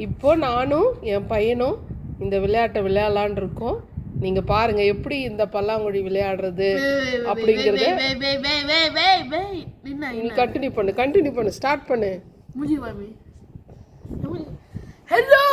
இப்போ நானும் என் பையனும் இந்த விளையாட்டை விளையாடலான் இருக்கோம் நீங்க பாருங்க எப்படி இந்த பல்லாங்குழி விளையாடுறது அப்படிங்கறத நீ கண்டினியூ பண்ணு கண்டினியூ பண்ணு ஸ்டார்ட் பண்ணு ஹலோ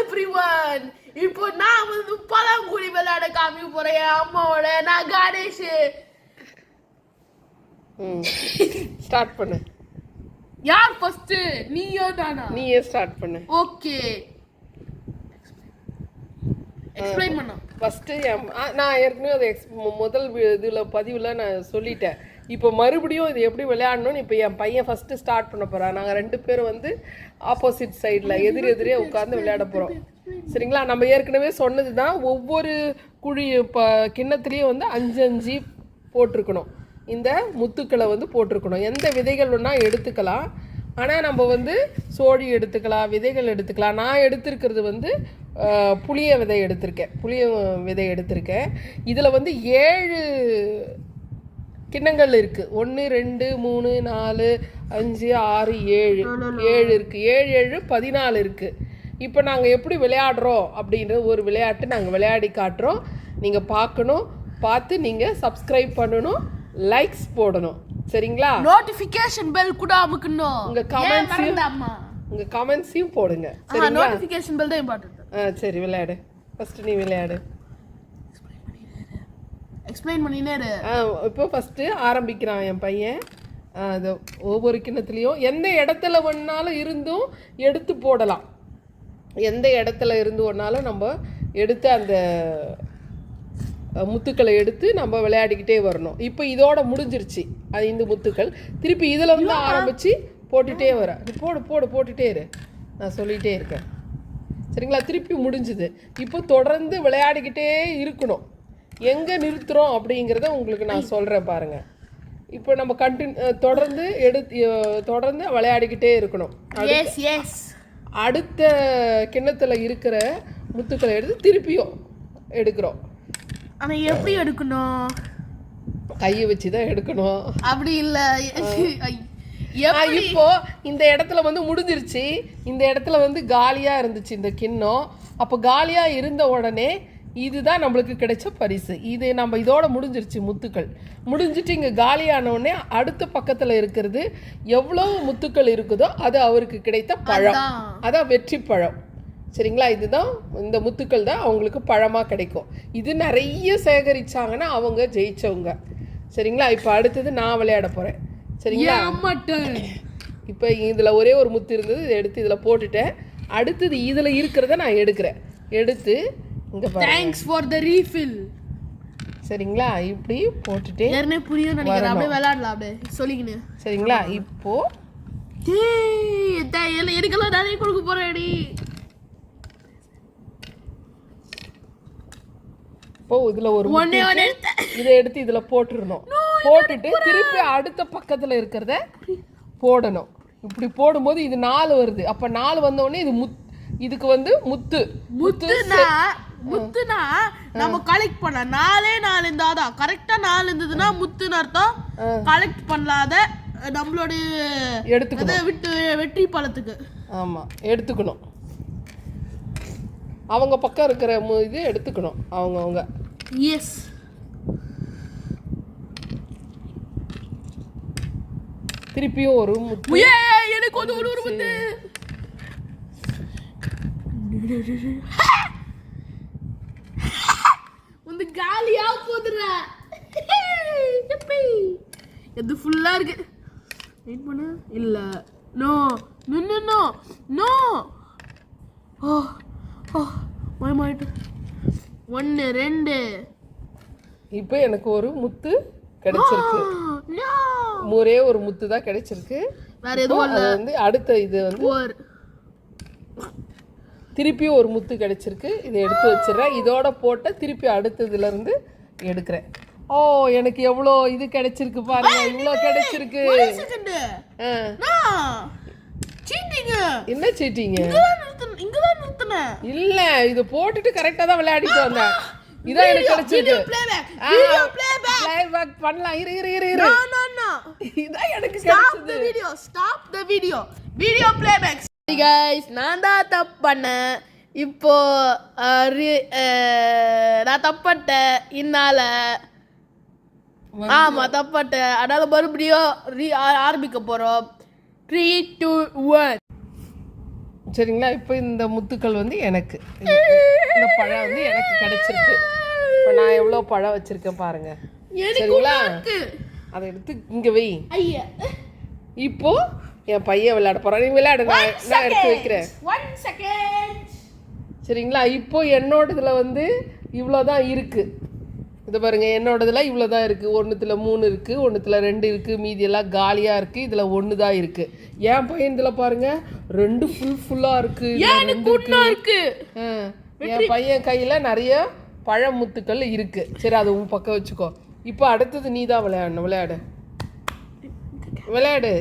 எவ்ரிவன் இப்போ நான் வந்து பழங்குடி விளையாட காமிக்க போறேன் அம்மாவோட நான் கணேஷ் ஸ்டார்ட் பண்ணு யார் ஃபர்ஸ்ட் நீயோ தானா? நீயே ஸ்டார்ட் பண்ணு. ஓகே எக்ஸ்பிளைன் பண்ணா. ஃபஸ்ட்டு நான் ஏற்கனவே அது முதல் இதில் பதிவில் நான் சொல்லிட்டேன். இப்போ மறுபடியும் இது எப்படி விளையாடணும்னு இப்போ என் பையன் ஃபஸ்ட்டு ஸ்டார்ட் பண்ண போகிறான் நாங்கள் ரெண்டு பேரும் வந்து ஆப்போசிட் சைடில் எதிர் எதிரே உட்காந்து விளையாட போகிறோம் சரிங்களா? நம்ம ஏற்கனவே சொன்னது தான் ஒவ்வொரு குழி இப்போ கிண்ணத்துலேயும் வந்து அஞ்சு அஞ்சு போட்டிருக்கணும். இந்த முத்துக்களை வந்து போட்டிருக்கணும். எந்த விதைகள் வேணா எடுத்துக்கலாம். ஆனால் நம்ம வந்து சோழி எடுத்துக்கலாம் விதைகள் எடுத்துக்கலாம். நான் எடுத்திருக்கிறது வந்து புளிய விதை எடுத்திருக்கேன். புளிய விதை எடுத்திருக்கேன். இதில் வந்து ஏழு கிண்ணங்கள் இருக்குது ஒன்று ரெண்டு மூணு நாலு அஞ்சு ஆறு ஏழு. ஏழு இருக்குது ஏழு ஏழு பதினாலு இருக்குது இப்போ நாங்கள் எப்படி விளையாடுறோம் அப்படின்ற ஒரு விளையாட்டு நாங்கள் விளையாடி காட்டுறோம். நீங்கள் பார்க்கணும். பார்த்து நீங்கள் சப்ஸ்கிரைப் பண்ணணும். லைக்ஸ் போடணும். சரிங்களா? நோட்டிஃபிகேஷன் பெல் கூட அமுக்கணும். உங்க மறந்தாம்மா? உங்கள் கமெண்ட்ஸையும் போடுங்க. சரிங்களா? நோட்டிஃபிகேஷன் பெல் தான் இம்பார்ட்டன்ட் ஆ சரி விளையாடு. ஃபஸ்ட்டு நீ விளையாடு. எக்ஸ்பிளைன் பண்ணினே இரு. ஆ, இப்போ ஃபஸ்ட்டு ஆரம்பிக்கிறான் என் பையன். அது ஒவ்வொரு கிண்ணத்துலேயும் எந்த இடத்துல வேணாலும் இருந்தும் எடுத்து போடலாம். எந்த இடத்துல இருந்து ஒன்றாலும் நம்ம எடுத்து அந்த முத்துக்களை எடுத்து நம்ம விளையாடிக்கிட்டே வரணும். இப்போ இதோட முடிஞ்சிருச்சு. ஐந்து முத்துக்கள். திருப்பி இதில் இருந்து ஆரம்பித்து போட்டுகிட்டே வர. போடு போடு போட்டுகிட்டே இரு. நான் சொல்லிகிட்டே இருக்கேன். சரிங்களா? திருப்பி முடிஞ்சுது. இப்போ தொடர்ந்து விளையாடிக்கிட்டே இருக்கணும். எங்கே நிறுத்துறோம் அப்படிங்கிறத உங்களுக்கு நான் சொல்கிறேன் பாருங்கள் இப்போ நம்ம கண்டினியூ தொடர்ந்து எடுத்து தொடர்ந்து விளையாடிக்கிட்டே இருக்கணும். எஸ் எஸ் அடுத்த கிண்ணத்துல இருக்கிற முத்துக்களை எடுத்து திருப்பியும் எடுக்கிறோம். ஆனா எப்படி எடுக்கணும்? கையை வச்சு தான் எடுக்கணும். அப்படி இல்ல. இப்போ இந்த இடத்துல வந்து முடிஞ்சிருச்சு. இந்த இடத்துல வந்து காலியா இருந்துச்சு இந்த கிண்ணம். அப்போ காலியா இருந்த உடனே இதுதான் நம்மளுக்கு கிடைச்ச பரிசு. இது நம்ம இதோட முடிஞ்சிருச்சு முத்துக்கள். முடிஞ்சிட்டு இங்கே காலியான உடனே அடுத்த பக்கத்தில் இருக்கிறது எவ்வளவு முத்துக்கள் இருக்குதோ அது அவருக்கு கிடைத்த பழம். அதான் வெற்றி பழம் சரிங்களா? இதுதான் இந்த முத்துக்கள் தான் அவங்களுக்கு பழமாக கிடைக்கும். இது நிறைய சேகரிச்சாங்கன்னா அவங்க ஜெயிச்சவங்க. சரிங்களா? இப்போ அடுத்தது நான் விளையாட போகிறேன் சரிங்களா? இப்போ இதில் ஒரே ஒரு முத்து இருந்தது இதை எடுத்து இதில் போட்டுட்டேன். அடுத்தது இதில் இருக்கிறத நான் எடுக்கிறேன். எடுத்து இங்கே தேங்க்ஸ் ஃபார் த ரீஃபில் சரிங்களா? இப்படி போட்டுட்டு புரியும் நினைக்கிறேன். அப்படியே விளையாடலாம் அப்படியே. சொல்லிக்கினு. சரிங்களா? இப்போ எனக்கெல்லாம் நிறைய கொடுக்க போறேடி இப்போ இதில் ஒரு. இதை எடுத்து இதில் போட்டுருணும் போட்டுட்டு திருப்பி அடுத்த பக்கத்தில் இருக்கிறத போடணும். இப்படி போடும்போது இது நாலு வருது. அப்போ நாலு வந்த உடனே இது முத் இதுக்கு வந்து முத்து. முத்து முத்துனா முத்துனா நம்ம கலெக்ட் பண்ண நாலே நாலு இருந்தாதான் கரெக்டா நாலு இருந்ததுன்னா முத்துன்னு அர்த்தம். கலெக்ட் பண்ணலாத நம்மளுடைய எடுத்துக்கணும். இதை விட்டு வெற்றி பழத்துக்கு. ஆமாம் எடுத்துக்கணும். அவங்க பக்கம் இருக்கிற இது எடுத்துக்கணும். அவங்க அவங்க. எஸ் திருப்பியும் ஒரு எனக்கு வந்து ஒரு ஒரு முத்து. வந்து காலியா போதுற எது ஃபுல்லா இருக்கு. வெயிட் பண்ணு. இல்ல. No no no no no ஓ ஓ ஒன்று ரெண்டு. இப்போ எனக்கு ஒரு முத்து கிடைச்சிருக்கு. ஒரே ஒரு முத்து தான் கிடைச்சிருக்கு. வேற எதுவும் அது வந்து அடுத்த இது வந்து திருப்பியும் ஒரு முத்து கிடைச்சிருக்கு. இதை எடுத்து வச்சிடுறேன். இதோட போட்ட திருப்பி அடுத்ததுல இருந்து எடுக்கிறேன். ஓ எனக்கு எவ்வளோ இது கிடைச்சிருக்கு பாருங்க. இவ்வளோ கிடைச்சிருக்கு. என்ன சீட்டிங்க இங்கதான் நிறுத்தினேன். இல்ல இது போட்டுட்டு கரெக்டா தான் விளையாடிட்டு வந்தேன். இதான் எனக்கு playback. playback. பண்ணலாம். இரு இரு இரு இரு. No இதான் எனக்கு கிடைச்சது the video stop the video. Video playback. Guys நான் தான் தப்பு பண்ணேன். இப்போ நான் தப்பட்டேன். இன்னால. ஆமா தப்பட்டேன். அதனால மறுபடியும் ஆரம்பிக்க போறோம். த்ரீ டூ ஒன் சரிங்களா? இப்போ இந்த முத்துக்கள் வந்து எனக்கு. இந்த பழம் வந்து எனக்கு கிடைச்சிருக்கு. இப்போ நான் எவ்வளோ பழம் வச்சிருக்கேன் பாருங்க. சரிங்களா? அதை எடுத்து இங்கே வை. இப்போ என் பையன் விளையாட போறான். நீ விளையாடு. நான் நான் எடுத்து வைக்கிறேன். சரிங்களா? இப்போ என்னோடதுல வந்து இவ்வளோதான் இருக்கு. இது பாருங்க என்னோடதுல இவ்வளோதான் இருக்கு. ஒன்றுத்துல மூணு இருக்கு ஒன்றுத்துல ரெண்டு இருக்கு மீதி எல்லாம் காலியா இருக்கு இதுல ஒன்று தான் இருக்கு. என் பையன் இதுல பாருங்க ரெண்டு ஃபுல் ஃபுல்லா இருக்கு. இதுல ரெண்டு குண்டா இருக்கு. ஆ, என் பையன் கையில நிறைய பழமுத்துக்கள் இருக்கு. சரி அதை உன் பக்கம் வச்சுக்கோ. இப்போ அடுத்தது நீ தான் விளையாடணும். விளையாடு. விளையாடு.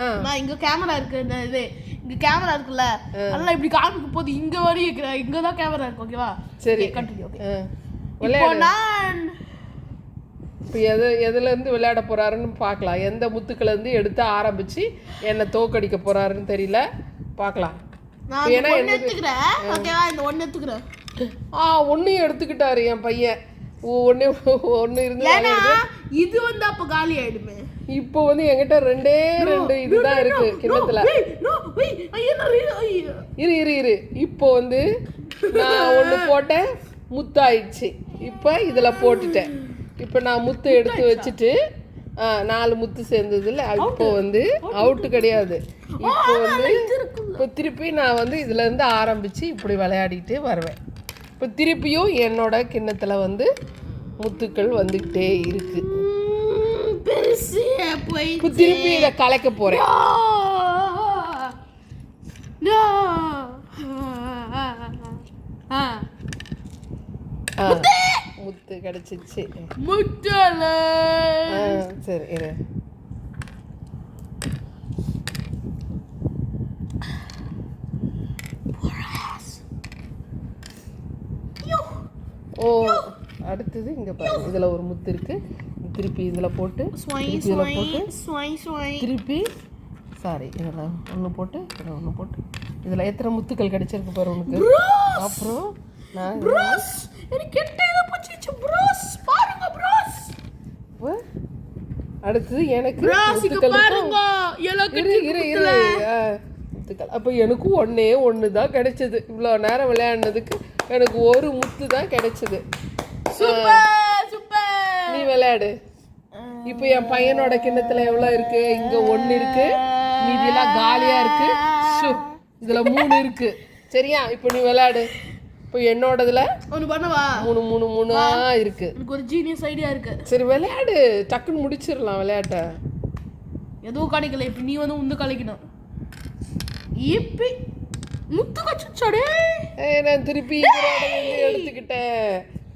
ஆ. நான் இங்க கேமரா இருக்கு இந்த இது. இங்க கேமரா இருக்குல்ல? அதெல்லாம் இப்படி காமிக்க போது இங்க வரையும் இங்க தான் கேமரா இருக்கு ஓகேவா சரி. கண்டினியூ ஓகே விளையாடு. நான் இப்போ எது எதுலேருந்து விளையாட போறாருன்னு பார்க்கலாம். எந்த முத்துக்களை இருந்து எடுத்து ஆரம்பிச்சு என்னை தோக்கடிக்க போறாருன்னு தெரியல. பார்க்கலாம். ஒண்ணு எடுத்துக்கிறேன். ஒண்ணு ஆ ஒன்றையும் எடுத்துக்கிட்டாரு என் பையன். ஒன்று ஒன்று இருந்து ஏன்னா இது வந்து அப்ப காலி ஆயிடுமே. இப்போ வந்து என்கிட்ட ரெண்டே ரெண்டு இதுதான் இருக்கு கிண்ணத்துல. இரு இரு இரு இப்போ வந்து நான் ஒன்று போட்டேன். முத்தாயிடுச்சு. இப்போ இதில் போட்டுட்டேன். இப்போ நான் முத்து எடுத்து வச்சுட்டு நாலு முத்து சேர்ந்ததுல இப்போ வந்து அவுட்டு கிடையாது. இப்போ வந்து இப்போ திருப்பி நான் வந்து இதுல இருந்து ஆரம்பிச்சு இப்படி விளையாடிட்டு வருவேன். இப்போ திருப்பியும் என்னோட கிண்ணத்துல வந்து முத்துக்கள் வந்துக்கிட்டே இருக்கு. இப்போ திருப்பி இதை கலைக்க போறேன். No. ஆ. முத்து கிடைச்சிச்சு. முட்டல ஆ, சரி இரு. ஓ அடுத்தது இங்க பாருங்க இதுல ஒரு முத்து இருக்கு. திருப்பி இதுல போட்டு திருப்பி இதுல போட்டு சாரி இதில் ஒன்று போட்டு இதில் ஒன்று போட்டு. இதில் எத்தனை முத்துக்கள் கிடைச்சிருக்கு பாரு உனக்கு. அப்புறம் நான் ப்ரோஸ் எனக்கு பாருங்க ப்ரோஸ் அடுத்தது எனக்கு பாருங்க. எனக்கு இரு இரு இரு. அப்போ எனக்கும் ஒன்றே ஒன்று தான் கிடைச்சது. இவ்வளோ நேரம் விளையாடினதுக்கு எனக்கு ஒரு முத்து தான் கிடைச்சது. Super super. நீ விளையாடு. இப்போ என் பையனோட கிண்ணத்துல எவ்வளோ இருக்கு? இங்க ஒன்று இருக்கு. மீதியெல்லாம் காலியா இருக்கு. இதுல மூணு இருக்கு. சரியா? இப்போ நீ விளையாடு. இப்போ என்னோடதுல ஒன்று பண்ணவா? மூணு மூணு மூணா இருக்கு. எனக்கு ஒரு ஜீனியஸ் ஐடியா இருக்கு. சரி விளையாடு. டக்குன்னு முடிச்சிடலாம் விளையாட்ட. எதுவும் கிடைக்கல இப்போ நீ வந்து உந்து கலைக்கணும். இப்பி முத்து கச்சுச்சாடே நான் திருப்பி எடுத்துக்கிட்டேன்.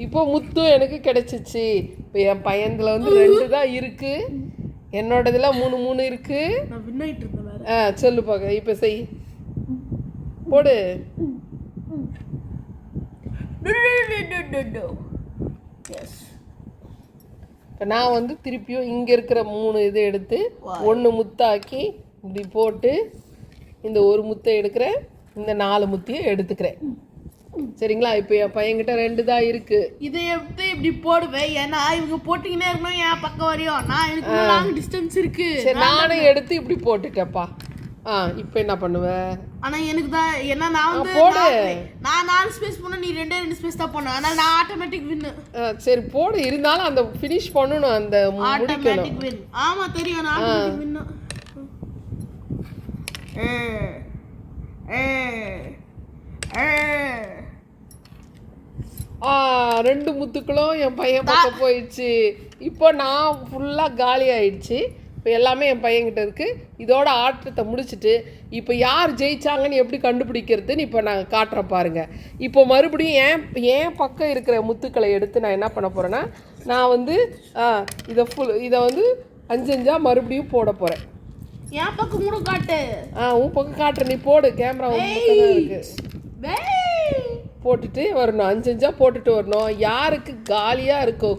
இப்போ முத்தும் எனக்கு கிடைச்சிச்சு. இப்போ என் பையன்துல வந்து ரெண்டு தான் இருக்கு. என்னோடதுல மூணு மூணு இருக்கு. நான் வின் ஆயிட்டு இருந்தேன் ஆ சொல்லு பார்க்க இப்போ செய். போடு. எஸ் இப்போ நான் வந்து திருப்பியும் இங்கே இருக்கிற மூணு இதை எடுத்து ஒன்று முத்தாக்கி இப்படி போட்டு இந்த ஒரு முத்தை எடுக்கிறேன் இந்த நாலு முத்தையும் எடுத்துக்கிறேன். சரிங்களா? இப்போ என் பையன்கிட்ட ரெண்டு தான் இருக்கு. இதை எடுத்து இப்படி போடுவேன். ஏன்னா இவங்க போட்டிங்கன்னே இருக்கணும். என் பக்கம் வரையும். நான் எனக்கு லாங் டிஸ்டன்ஸ் இருக்கு. சரி நானும் எடுத்து இப்படி போட்டுட்டேன்ப்பா. ஆ இப்போ என்ன பண்ணுவ? ஆனா எனக்கு தான் ஏன்னா நான் வந்து போடு. நான் நாலு ஸ்பேஸ் பண்ண நீ ரெண்டே ரெண்டு ஸ்பேஸ் தான் பண்ண அதனால நான் ஆட்டோமேட்டிக் வின் சரி போடு. இருந்தாலும் அந்த ஃபினிஷ் பண்ணணும் அந்த ஆட்டோமேட்டிக் வின் ஆமா தெரியும். நான் ஆட்டோமேட்டிக் வின் ஆ ரெண்டு முத்துக்களும் என் பையன் பக்கம் போயிடுச்சு. இப்போ நான் ஃபுல்லாக காலி ஆயிடுச்சு இப்போ எல்லாமே என் பையன்கிட்ட இருக்கு. இதோட ஆட்டத்தை முடிச்சிட்டு இப்போ யார் ஜெயிச்சாங்கன்னு எப்படி கண்டுபிடிக்கிறதுன்னு இப்போ நான் காட்டுறேன் பாருங்க. இப்போ மறுபடியும் ஏன் ஏன் பக்கம் இருக்கிற முத்துக்களை எடுத்து நான் என்ன பண்ண போறேன்னா நான் வந்து இதை ஃபுல் இதை வந்து அஞ்சு அஞ்சா மறுபடியும் போட போறேன். என் பக்கம் கூட காட்டு. ஆ உன் பக்கம் காட்டுறேன். நீ போடு. கேமரா உன் பக்கம் தான். போட்டுட்டு வரணும். அஞ்சு அஞ்சா போட்டுட்டு வரணும். யாருக்கு காலியாக இருக்கோ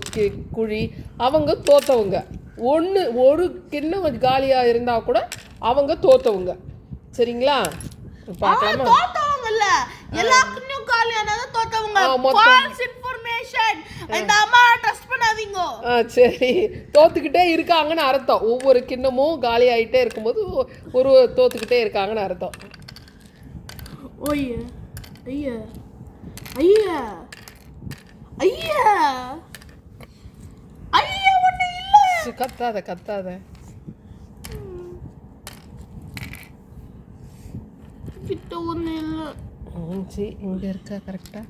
குழி அவங்க தோத்தவங்க. ஒன்று ஒரு கிண்ணம் காலியாக இருந்தால் கூட அவங்க தோத்தவங்க. சரிங்களா? பார்க்கலாமா? தோத்தவங்கல்ல. எல்லாருக்கும் காலியானதான் தோத்தவங்க. ஆ, மொத்தம். ஃபால்ஸ் இன்ஃபர்மேஷன் இந்த அம்மா ட்ரஸ்ட் பண்ணாதீங்க. ஆ சரி. தோத்துக்கிட்டே இருக்காங்கன்னு அர்த்தம். ஒவ்வொரு கிண்ணமும் காலி ஆகிட்டே இருக்கும்போது ஒரு தோத்துக்கிட்டே இருக்காங்கன்னு அர்த்தம். ஓய்ய ஐயா ஐயா ஐயா ஒண்ணு இல்ல சி, கத்தாத கத்தாத. கிட்ட ஒண்ணு இல்ல. அஞ்சு இங்கே இருக்கா கரெக்டாக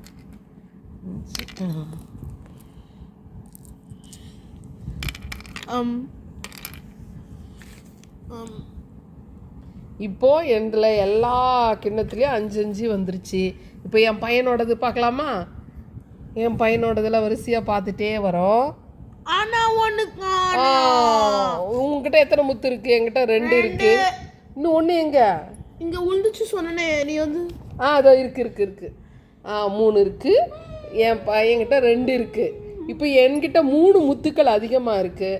இப்போ எந்தில் எல்லா கிண்ணத்துலேயும் அஞ்சு அஞ்சு வந்துருச்சு. இப்போ என் பையனோடது பார்க்கலாமா? என் பையனோடதுல வரிசையாக பார்த்துட்டே வரோம். ஆனா ஒண்ணு ஆ, உங்ககிட்ட எத்தனை முத்து இருக்கு? என்கிட்ட ரெண்டு இருக்கு. இன்னும் ஒன்று எங்க? இங்க உழுந்துச்சு சொன்னனே நீ வந்து. ஆ அதோ இருக்கு இருக்கு இருக்கு. ஆ மூணு இருக்கு. என் பையன்கிட்ட ரெண்டு இருக்கு. இப்போ என்கிட்ட மூணு முத்துக்கள் அதிகமாக இருக்கு.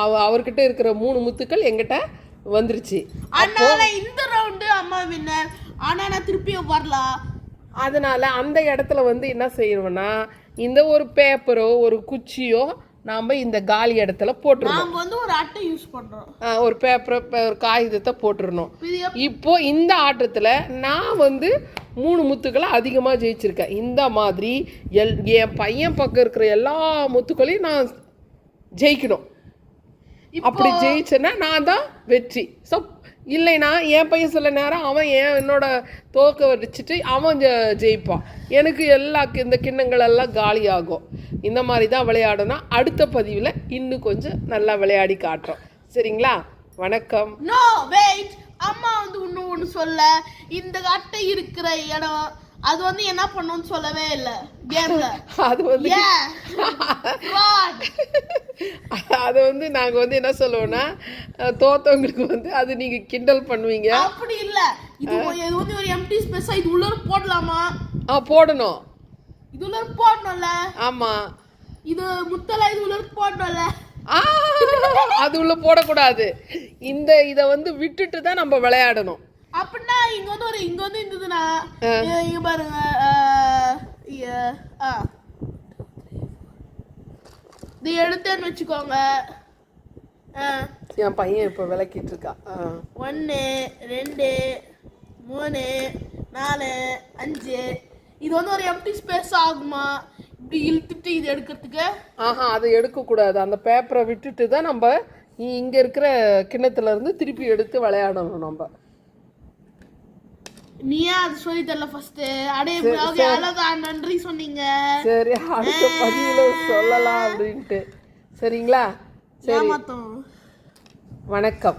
அவ அவர்கிட்ட இருக்கிற மூணு முத்துக்கள் என்கிட்ட வந்துருச்சு. அதனால இந்த ரவுண்டு அம்மா வின்னர் ஆனா நான் திருப்பியும் வரலாம் அதனால அந்த இடத்துல வந்து என்ன செய்யணும்னா இந்த ஒரு பேப்பரோ ஒரு குச்சியோ நாம் இந்த காலி இடத்துல போட்டுருணும் நாங்க வந்து ஒரு அட்டை யூஸ் பண்றோம். ஆ, ஒரு பேப்பரை ஒரு காகிதத்தை போட்டுருணும் இப்போ இந்த ஆட்டத்தில் நான் வந்து மூணு முத்துக்களை அதிகமாக ஜெயிச்சிருக்கேன். இந்த மாதிரி எல் என் பையன் பக்கம் இருக்கிற எல்லா முத்துக்களையும் நான் ஜெயிக்கணும். அப்படி ஜெயிச்சேன்னா நான் தான் வெற்றி. ஸோ இல்லைனா என் பையன் சில நேரம் அவன் என் என்னோட தோக்க வச்சுட்டு அவன் ஜெ- ஜெயிப்பான். எனக்கு எல்லா கி- இந்த கிண்ணங்கள் எல்லாம் காலியாகும். இந்த மாதிரி தான் விளையாடணும். அடுத்த பதிவில் இன்னும் கொஞ்சம் நல்லா விளையாடி காட்டுறோம். சரிங்களா? வணக்கம். நோ வெயிட் அம்மா வந்து இன்னும் ஒன்று சொல்ல. இந்த அட்டை இருக்கிற இடம் அது வந்து என்ன பண்ணும்னு சொல்லவே இல்ல. கேம்ல அது வந்து. அதை வந்து நாங்கள் வந்து என்ன சொல்லுவோம்னா தோத்தவங்களுக்கு வந்து அது நீங்கள் கிண்டல் பண்ணுவீங்க. அப்படி இல்ல. இது வந்து ஒரு எம்டி ஸ்பேஸா இது உள்ள போடலாமா? ஆ போடணும். இது உள்ள போடணும்ல. ஆமாம் இது முத்தலா இது உள்ள போடணும்ல. அது உள்ள போடக்கூடாது. இந்த இதை வந்து விட்டுட்டு தான் நம்ம விளையாடணும். அப்படின்னா இங்க வந்து ஒரு இங்க வந்து இருந்ததுன்னா இங்க பாருங்க. இது எடுத்தேன்னு வச்சுக்கோங்க என் பையன் இப்போ விளக்கிட்டு இருக்கா. ஒன்று ரெண்டு மூணு நாலு அஞ்சு இது வந்து ஒரு எம்டி ஸ்பேஸ் ஆகுமா இப்படி இழுத்துட்டு இது எடுக்கிறதுக்கு ஆஹா அதை எடுக்கக்கூடாது அந்த பேப்பரை விட்டுட்டு தான் நம்ம இங்கே இருக்கிற கிண்ணத்துல இருந்து திருப்பி எடுத்து விளையாடணும் நம்ம நீயே அது சொல்லி தரல ஃபர்ஸ்ட் அடே ஓகே அழகான் நன்றி சொன்னீங்க. சரி அடுத்த பதிவில் சொல்லலாம் அப்படின்ட்டு. சரிங்களா? சரி. வணக்கம்.